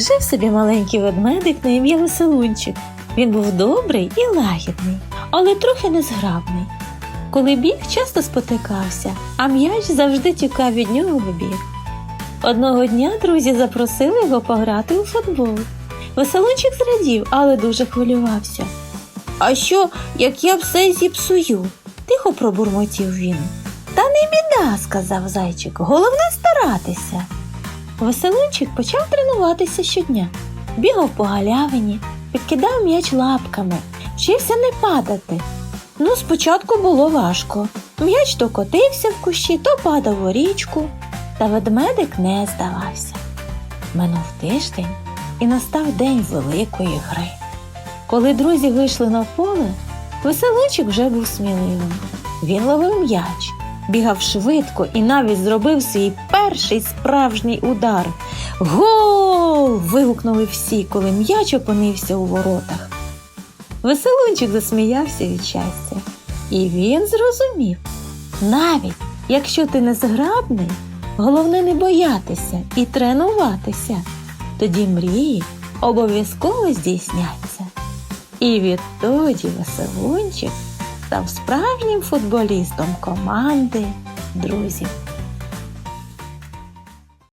Жив собі маленький ведмедик на ім'я Веселунчик. Він був добрий і лагідний, але трохи незграбний. Коли біг, часто спотикався, а м'яч завжди тікав від нього в бік. Одного дня друзі запросили його пограти у футбол. Веселунчик зрадів, але дуже хвилювався. А що, як я все зіпсую? тихо пробурмотів він. Та не біда, сказав зайчик, головне старатися. Веселунчик почав тренуватися щодня, бігав по галявині, підкидав м'яч лапками, вчився не падати. Ну, спочатку було важко. М'яч то котився в кущі, то падав у річку, та ведмедик не здавався. Минув тиждень і настав день великої гри. Коли друзі вийшли на поле, веселунчик вже був сміливим. Він ловив м'яч, бігав швидко і навіть зробив свій перший справжній удар. Гол! вигукнули всі, коли м'яч опинився у воротах. Веселунчик засміявся від щастя, і він зрозумів навіть якщо ти не зграбний, головне не боятися і тренуватися, тоді мрії обов'язково здійсняться. І відтоді веселунчик став справжнім футболістом команди друзів.